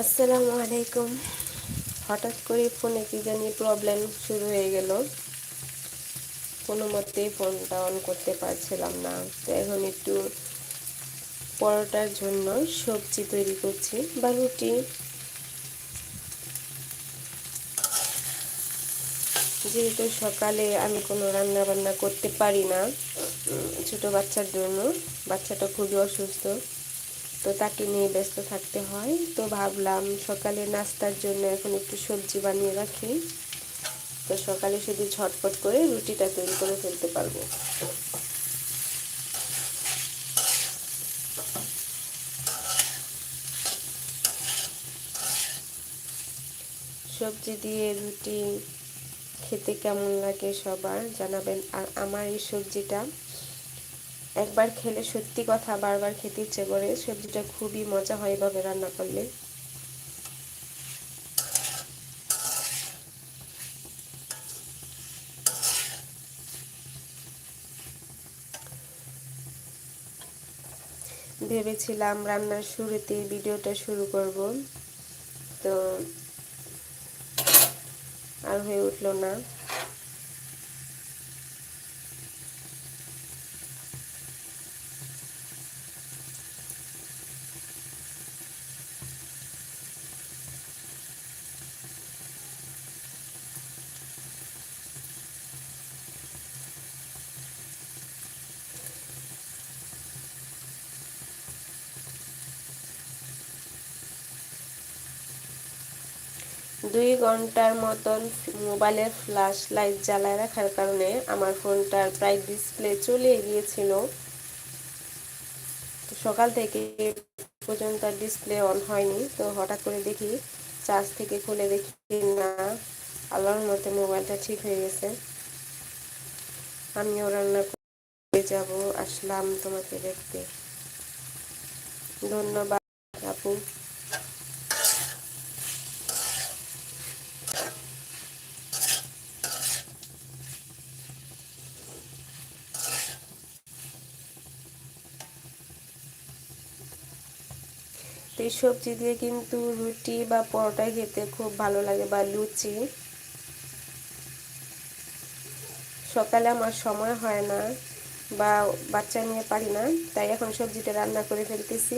আসসালামু আলাইকুম। হঠাৎ করে ফোনে কি জানি প্রবলেম শুরু হয়ে গেল। কোনো মতেই ফোনটা অন করতে পারছিলাম না। তো এখন একটু পরোটার জন্য সবজি তৈরি করছি বা রুটি। যেহেতু সকালে আমি কোনো রান্না বান্না করতে পারি না, ছোট বাচ্চার জন্য। বাচ্চাটা খুবই অসুস্থ। তো তাকে নিয়ে ব্যস্ত থাকতে হয়। তো ভাবলাম সকালে নাস্তার জন্য এখন একটু সবজি বানিয়ে রাখি। তো সকালে শুধু ঝটপট করে রুটিটা তৈরি করে ফেলতে পারব। সবজি দিয়ে রুটি খেতে কেমন লাগে সবার জানাবেন। আর আমার এই সবজিটা একবার খেলে সত্যি কথা বারবার খেতে ইচ্ছে করে, সবজিটা খুবই মজা হয় এভাবে রান্না করলে। ভেবেছিলাম রান্নার শুরুতে ভিডিওটা শুরু করব, তো আর হয়ে উঠল না। দুই ঘণ্টার মতন মোবাইলের ফ্ল্যাশ লাইট জ্বালায় রাখার কারণে আমার ফোনটার প্রায় ডিসপ্লে চলে গিয়েছিল। সকাল থেকে পর্যন্ত ডিসপ্লে অন হয়নি। তো হঠাৎ করে দেখি চার্জ থেকে খুলে দেখি না, আল্লাহর মতে মোবাইলটা ঠিক হয়ে গেছে। আমিও রান্না করে যাব, আসলাম তোমাকে দেখতে। ধন্যবাদ আপু। এই সবজি দিয়ে কিন্তু রুটি বা পরোটা খেতে খুব ভালো লাগে বা লুচি। সকালে আমার সময় হয় না বা বাচ্চা নিয়ে পারি না, তাই এখন সবজিটা রান্না করে ফেলতেছি।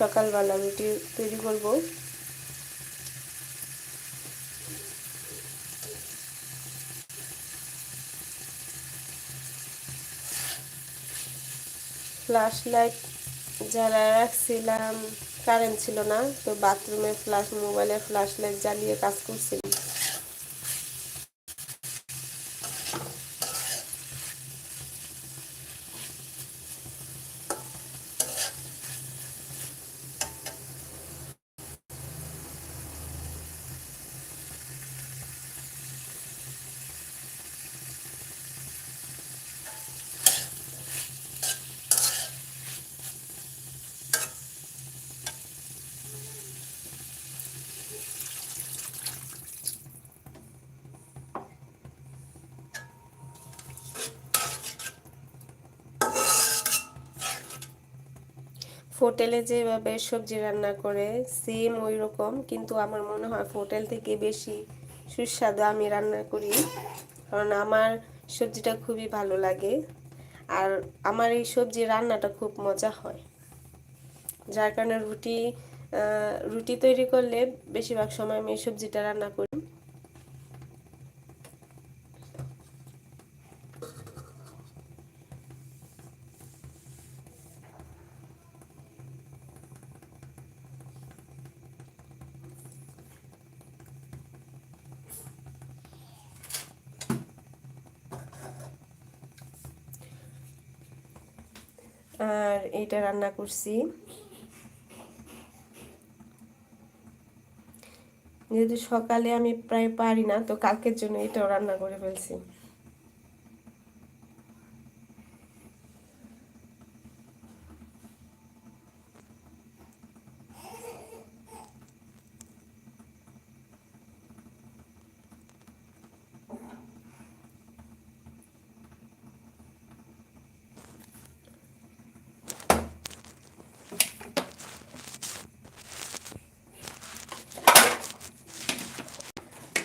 সকালবেলা রুটি তৈরি করব। ফ্ল্যাশ লাইট জ্বালা রাখছিলাম। কারেন্ট ছিল না তো বাথরুমে ফ্ল্যাশ মোবাইলের ফ্ল্যাশ লাইট জ্বালিয়ে কাজ করছিলাম হোটেলে যেভাবে সবজি রান্না করে সেম ওই রকম কিন্তু আমার মনে হয় হোটেল থেকে বেশি সুস্বাদু আমি রান্না করি। কারণ আমার সবজিটা খুবই ভালো লাগে। আর আমার এই সবজি রান্নাটা খুব মজা হয়। যার কারণে রুটি রুটি তৈরি করলে বেশিরভাগ সময় আমি এই সবজিটা রান্না করি। আর এটা রান্না করছি। যেহেতু সকালে আমি প্রায় পারি না, তো কালকের জন্য এটাও রান্না করে ফেলছি।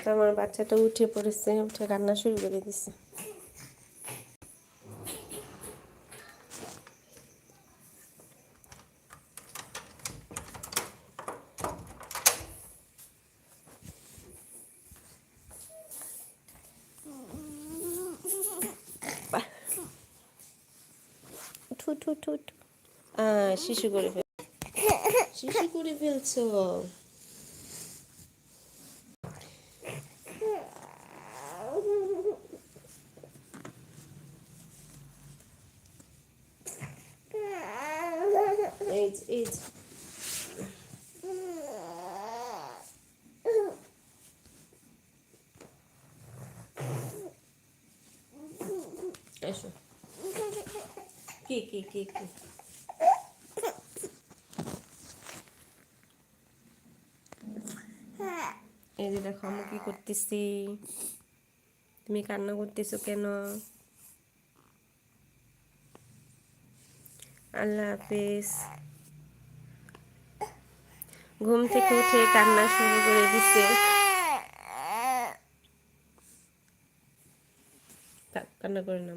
তো আমার বাচ্চাটা উঠে পড়েছে, উঠে রান্না শুরু করে দিছে। শিশু করে ফেল শিশু করে ফেলছো এই যে, এই যে। এসো কি কি কি? কি এই যে দেখো আমি কি করতেছি? তুমি কান্না করতেছো কেন? আল্লাহ হাফিজ। ঘুম থেকে উঠে কান্না শুরু করে থাক, কান্না করে না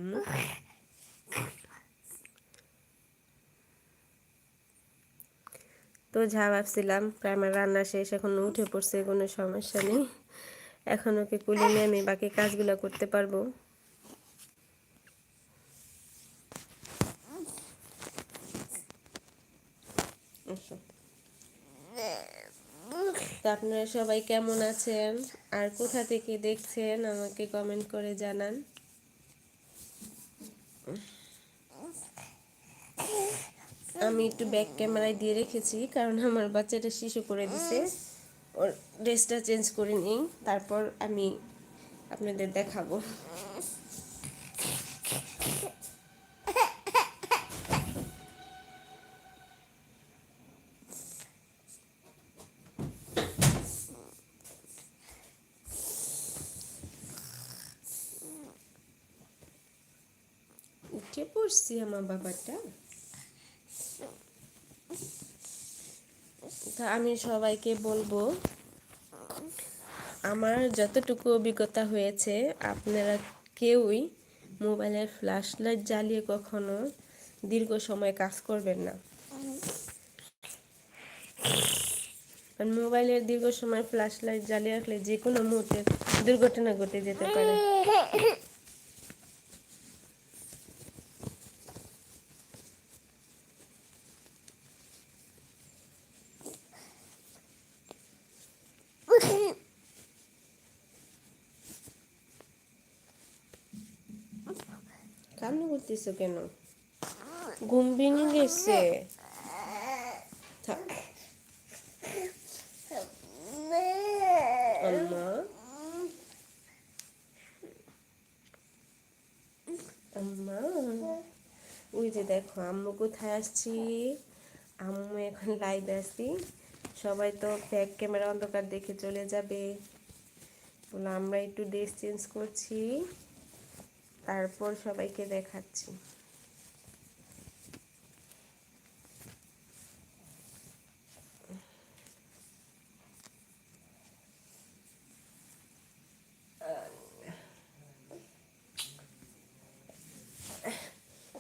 তো যা ভাবছিলাম প্রায় আমার রান্না শেষ, এখন উঠে পড়ছে, কোনো সমস্যা নেই। এখন ওকে কুলি নিয়ে আমি বাকি কাজগুলো করতে পারব। আপনারা সবাই কেমন আছেন? আর কোথা থেকে দেখছেন, আমাকে কমেন্ট করে জানান। আমি একটু ব্যাক ক্যামেরায় দিয়ে রেখেছি, কারণ আমার বাচ্চাটা শিশু করে দিছে। ওর ড্রেসটা চেঞ্জ করে নিই, তারপর আমি আপনাদের দেখাবো। উঠে পড়ছি আমার বাবাটা। তা আমি সবাইকে বলব, আমার যতটুকু অভিজ্ঞতা হয়েছে, আপনারা কেউই মোবাইলের ফ্ল্যাশ লাইট জ্বালিয়ে কখনো দীর্ঘ সময় কাজ করবেন না। কারণ মোবাইলের দীর্ঘ সময় ফ্ল্যাশ লাইট জ্বালিয়ে রাখলে যে কোনো মুহূর্তে দুর্ঘটনা ঘটে যেতে পারে। কান্না করতেছো কেন? ঘুম ভেঙে গেছে। আম্মা। ওই যে দেখো, আম্মু কোথায় আসছি আম্মু এখন লাইভে আসছি সবাই তো ব্যাক ক্যামেরা অন্ধকার দেখে চলে যাবে। বলে আমরা একটু ড্রেস চেঞ্জ করছি। তারপর সবাইকে দেখাচ্ছি।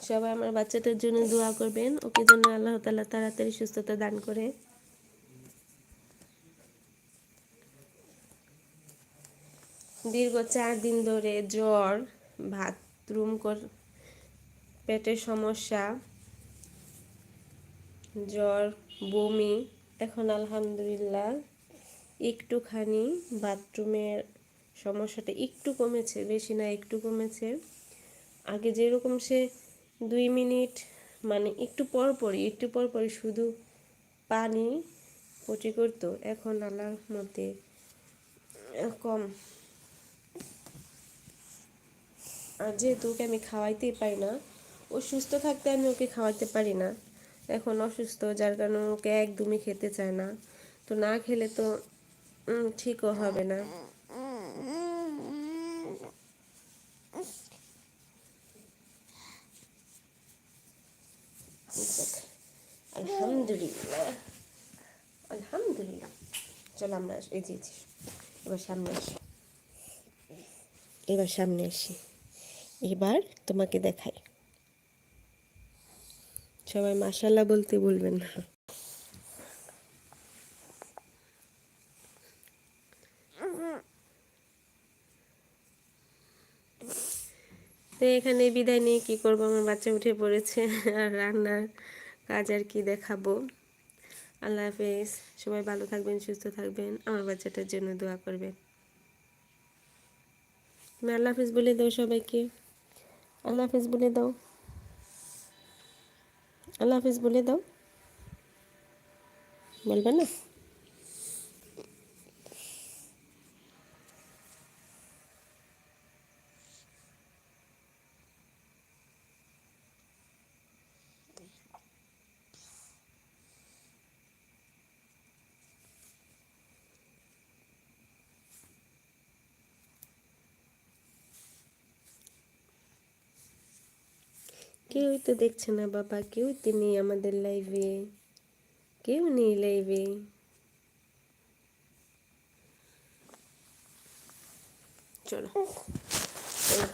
সবাই আমার বাচ্চাটার জন্য দোয়া করবেন। ওকে যেন আল্লাহ তাআলা তাড়াতাড়ি সুস্থতা দান করে। দীর্ঘ চার দিন ধরে জ্বর বাথরুম পেটের সমস্যা, জ্বর, বমি, এখন আলহামদুলিল্লাহ একটুখানি বাথরুমের সমস্যাটা একটু কমেছে, বেশি না, একটু কমেছে। আগে যেরকম সে দুই মিনিট মানে একটু পর পরই, একটু পর পরই শুধু পানি পটি করতো, এখন আল্লাহর মধ্যে কম। আর যেহেতু ওকে আমি খাওয়াইতেই পারি না ও সুস্থ থাকতে আমি ওকে খাওয়াতে পারি না। এখন অসুস্থ যার কারণে ওকে একদমই খেতে চায় না। তো না খেলে তো ঠিকও হবে না। আলহামদুলিল্লাহ। আলহামদুলিল্লাহ। চলো আমরা যে, এবার সামনে আসি। এবার সামনে আসি। এবার তোমাকে দেখাই। সবাই মাসাল্লাহ বলতে বলবেন না। তো এখানে বিদায় নিয়ে কী করব? আমার বাচ্চা উঠে পড়েছে আর রান্নার কাজ আর কি দেখাবো। আল্লাহ হাফেজ। সবাই ভালো থাকবেন, সুস্থ থাকবেন। আমার বাচ্চাটার জন্য দোয়া করবেন। আল্লাহ হাফেজ বলে দাও সবাইকে। আল্লাহ হাফিজ বলে দাও। আল্লাহ হাফিজ বলে দাও। বলবে না? কেউই তো দেখছে না, বাবা। কেউই তো নেই আমাদের লাইভে কেউ নেই লাইভে চলো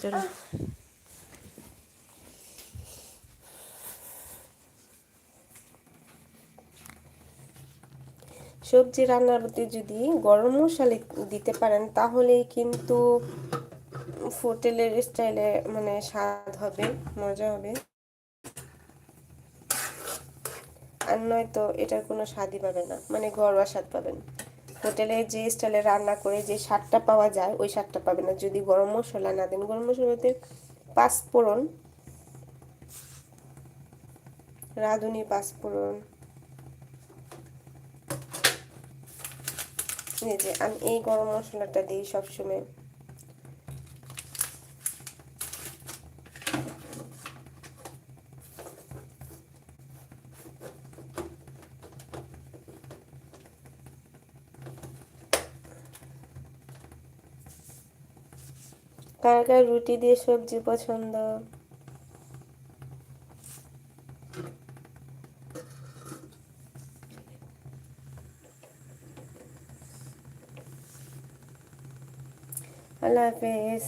চলো সবজি রান্নার প্রতি যদি গরম মশলা দিতে পারেন, তাহলে কিন্তু হোটেলের স্টাইলে মানে স্বাদ হবে, মজা হবে। আর নয়তো এটার কোনো স্বাদই পাবে না মানে ঘরোয়া স্বাদ পাবেন। হোটেলে যে স্টাইলে রান্না করে যে স্বাদটা পাওয়া যায়, ওই স্বাদটা পাবে না। যদি গরম মশলা না দেন, গরম মশলাতে পাঁচফোড়ন, রাঁধুনি পাঁচফোড়ন। যে, আমি এই গরম মশলাটা দিই সবসময়। কার কার রুটি দিয়ে সবজি পছন্দ? আল্লাহ হাফেজ।